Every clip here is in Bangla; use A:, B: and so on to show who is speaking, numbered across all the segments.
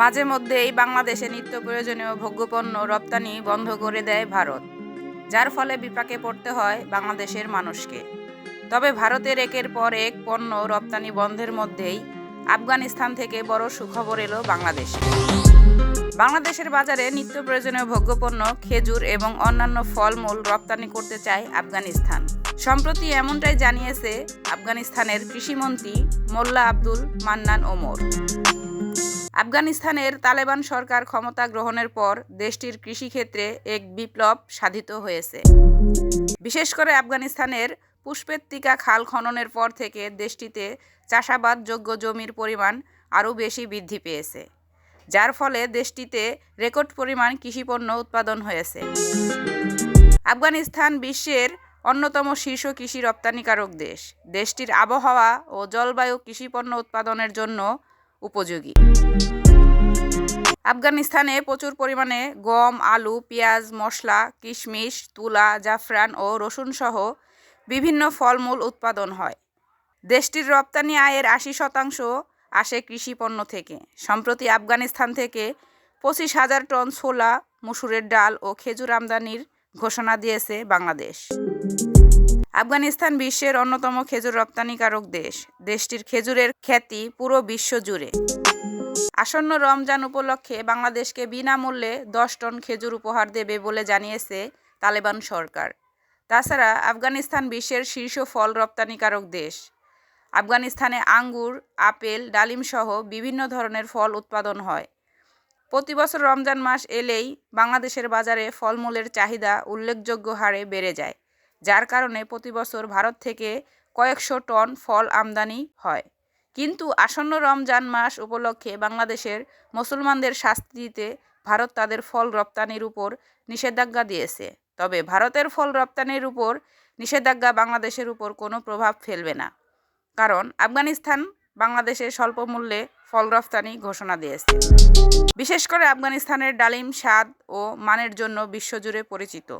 A: মাঝে মধ্যেই বাংলাদেশে নিত্য প্রয়োজনীয় ভোগ্যপণ্য রপ্তানি বন্ধ করে দেয় ভারত, যার ফলে বিপাকে পড়তে হয় বাংলাদেশের মানুষকে। তবে ভারতের একের পর এক পণ্য রপ্তানি বন্ধের মধ্যেই আফগানিস্তান থেকে বড় সুখবর এলো বাংলাদেশে। বাংলাদেশের বাজারে নিত্য প্রয়োজনীয় ভোগ্যপণ্য, খেজুর এবং অন্যান্য ফলমূল রপ্তানি করতে চায় আফগানিস্তান। সম্প্রতি এমনটাই জানিয়েছে আফগানিস্তানের কৃষিমন্ত্রী মোল্লা আব্দুল মান্নান ওমর। আফগানিস্তানের তালেবান সরকার ক্ষমতা গ্রহণের পর দেশটির কৃষিক্ষেত্রে এক বিপ্লব সাধিত হয়েছে। বিশেষ করে আফগানিস্তানের পুষ্পেত্তিকা খাল খননের পর থেকে দেশটিতে চাষাবাদযোগ্য জমির পরিমাণ আরও বেশি বৃদ্ধি পেয়েছে, যার ফলে দেশটিতে রেকর্ড পরিমাণ কৃষিপণ্য উৎপাদন হয়েছে। আফগানিস্তান বিশ্বের অন্যতম শীর্ষ কৃষি রপ্তানিকারক দেশ। দেশটির আবহাওয়া ও জলবায়ু কৃষিপণ্য উৎপাদনের জন্য উপযোগী। আফগানিস্তানে প্রচুর পরিমাণে গম, আলু, পেঁয়াজ, মশলা, কিশমিশ, তুলা, জাফরান ও রসুন সহ বিভিন্ন ফলমূল উৎপাদন হয়। দেশটির রপ্তানি আয়ের আশি শতাংশ আসে কৃষি পণ্য থেকে। সম্প্রতি আফগানিস্তান থেকে পঁচিশ হাজার টন ছোলা, মসুরের ডাল ও খেজুর আমদানির ঘোষণা দিয়েছে বাংলাদেশ। আফগানিস্তান বিশ্বের অন্যতম খেজুর রপ্তানিকারক দেশ। দেশটির খেজুরের খ্যাতি পুরো বিশ্ব জুড়ে। আসন্ন রমজান উপলক্ষে বাংলাদেশকে বিনামূল্যে দশ টন খেজুর উপহার দেবে বলে জানিয়েছে তালেবান সরকার। তাছাড়া আফগানিস্তান বিশ্বের শীর্ষ ফল রপ্তানিকারক দেশ। আফগানিস্তানে আঙ্গুর, আপেল, ডালিম সহ বিভিন্ন ধরনের ফল উৎপাদন হয়। প্রতি বছর রমজান মাস এলেই বাংলাদেশের বাজারে ফলমূলের চাহিদা উল্লেখযোগ্য হারে বেড়ে যায়। যার কারণে প্রতি বছর ভারত থেকে কয়েকশো টন ফল আমদানি হয়। কিন্তু আসন্ন রমজান মাস উপলক্ষে বাংলাদেশের মুসলমানদের শাস্তি দিতে ভারত তাদের ফল রপ্তানির উপর নিষেধাজ্ঞা দিয়েছে। তবে ভারতের ফল রপ্তানির উপর নিষেধাজ্ঞা বাংলাদেশের উপর কোনো প্রভাব ফেলবে না। কারণ আফগানিস্তান বাংলাদেশে স্বল্প মূল্যে ফল রপ্তানি ঘোষণা দিয়েছে। বিশেষ করে আফগানিস্তানের ডালিম স্বাদ ও মানের জন্য বিশ্বজুড়ে পরিচিত।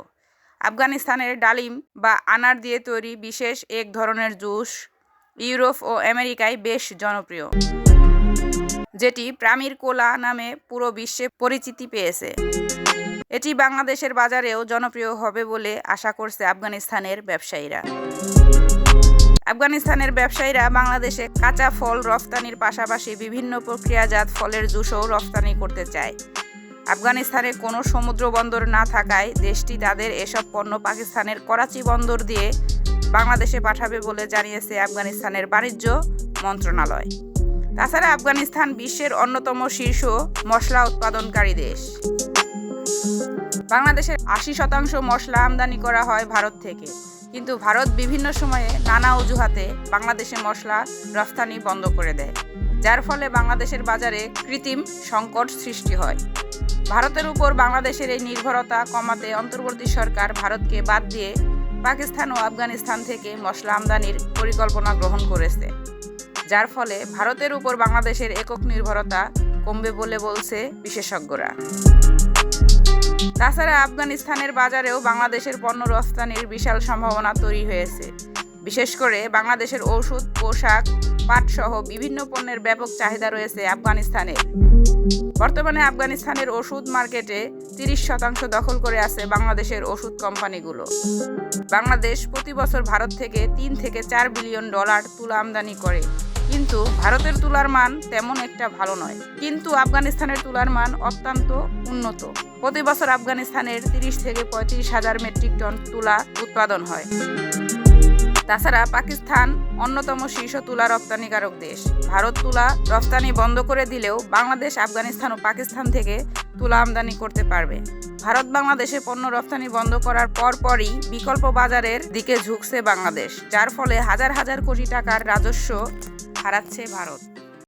A: আফগানিস্তানের ডালিম বা আনার দিয়ে তৈরি বিশেষ এক ধরনের জুস ইউরোপ ও আমেরিকায় বেশ জনপ্রিয়, যেটি প্রামীর কোলা নামে পুরো বিশ্বে পরিচিতি পেয়েছে। এটি বাংলাদেশের বাজারেও জনপ্রিয় হবে বলে আশা করছে আফগানিস্তানের ব্যবসায়ীরা। আফগানিস্তানের ব্যবসায়ীরা বাংলাদেশে কাঁচা ফল রফতানির পাশাপাশি বিভিন্ন প্রক্রিয়াজাত ফলের জুসও রফতানি করতে চায়। আফগানিস্তানে কোনো সমুদ্র বন্দর না থাকায় দেশটি তাদের এসব পণ্য পাকিস্তানের করাচি বন্দর দিয়ে বাংলাদেশে পাঠাবে বলে জানিয়েছে আফগানিস্তানের বাণিজ্য মন্ত্রণালয়। তাছাড়া আফগানিস্তান বিশ্বের অন্যতম শীর্ষ মশলা উৎপাদনকারী দেশ। বাংলাদেশের আশি শতাংশ মশলা আমদানি করা হয় ভারত থেকে। কিন্তু ভারত বিভিন্ন সময়ে নানা অজুহাতে বাংলাদেশে মশলা রফতানি বন্ধ করে দেয়, যার ফলে বাংলাদেশের বাজারে কৃত্রিম সংকট সৃষ্টি হয়। ভারতের উপর বাংলাদেশের এই নির্ভরতা কমাতে অন্তর্বর্তী সরকার ভারতকে বাদ দিয়ে পাকিস্তান ও আফগানিস্তান থেকে মশলা আমদানির পরিকল্পনা গ্রহণ করেছে, যার ফলে ভারতের উপর বাংলাদেশের একক নির্ভরতা কমবে বলে বলছে বিশেষজ্ঞরা। তাছাড়া আফগানিস্তানের বাজারেও বাংলাদেশের পণ্য রফতানির বিশাল সম্ভাবনা তৈরি হয়েছে। বিশেষ করে বাংলাদেশের ওষুধ পোশাক পাট সহ বিভিন্ন পণ্যের ব্যাপক চাহিদা রয়েছে আফগানিস্তানের। বর্তমানে আফগানিস্তানের ওষুধ মার্কেটে তিরিশ শতাংশ দখল করে আছে বাংলাদেশের ওষুধ কোম্পানিগুলো। বাংলাদেশ প্রতি বছর ভারত থেকে তিন থেকে চার বিলিয়ন ডলার তুলা আমদানি করে। কিন্তু ভারতের তুলার মান তেমন একটা ভালো নয়। কিন্তু আফগানিস্তানের তুলার মান অত্যন্ত উন্নত। প্রতি বছর আফগানিস্তানের তিরিশ থেকে পঁয়ত্রিশ হাজার মেট্রিক টন তুলা উৎপাদন হয়। তাছাড়া পাকিস্তান অন্যতম শীর্ষ তুলা রপ্তানিকারক দেশ। ভারত তুলা রপ্তানি বন্ধ করে দিলেও বাংলাদেশ, আফগানিস্তান ও পাকিস্তান থেকে তুলা আমদানি করতে পারবে। ভারত বাংলাদেশে পণ্য রপ্তানি বন্ধ করার পরপরই বিকল্প বাজারের দিকে ঝুঁকছে বাংলাদেশ, যার ফলে হাজার হাজার কোটি টাকার রাজস্ব হারাচ্ছে ভারত।